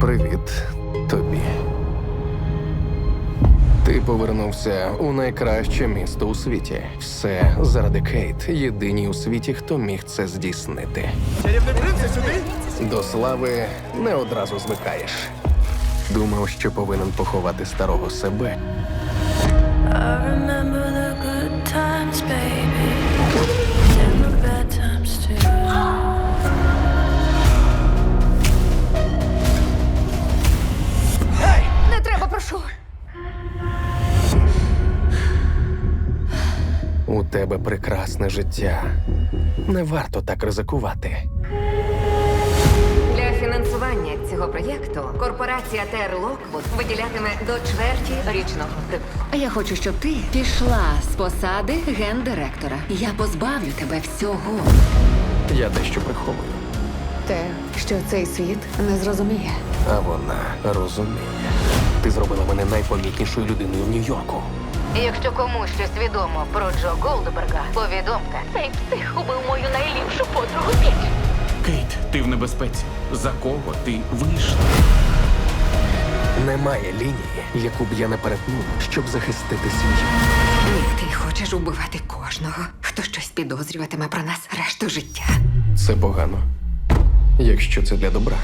Привіт тобі. Ти повернувся у найкраще місто у світі. Все заради Кейт, єдиній у світі, хто міг це здійснити. Чарівний принце сюди? До слави не одразу звикаєш. Думав, що повинен поховати старого себе. У тебе прекрасне життя. Не варто так ризикувати. Для фінансування цього проєкту корпорація Тер Локвуд виділятиме до чверті річного прибутку. Я хочу, щоб ти пішла з посади гендиректора. Я позбавлю тебе всього. Я дещо приховую, Те, що цей світ не зрозуміє. а вона розуміє. Ти зробила мене найпомітнішою людиною в Нью-Йорку. Якщо комусь щось відомо про Джо Голдберга, повідомте. Цей псих убив мою найліпшу подругу Піч. Кейт, ти в небезпеці. За кого ти вийшла? Немає лінії, яку б я не перетнув, щоб захистити свій. Ні, ти хочеш убивати кожного, хто щось підозрюватиме про нас решту життя. Це погано, якщо це для добра.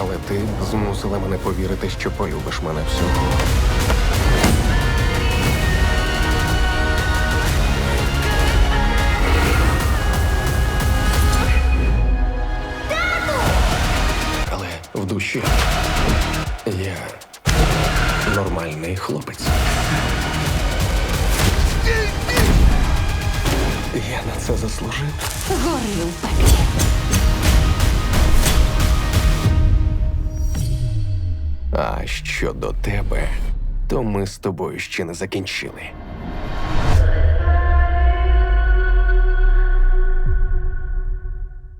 Але ти змусила мене повірити, що полюбиш мене всього. Але в душі я нормальний хлопець. Я на це заслужив. Гори у пеклі. Щодо тебе, то ми з тобою ще не закінчили.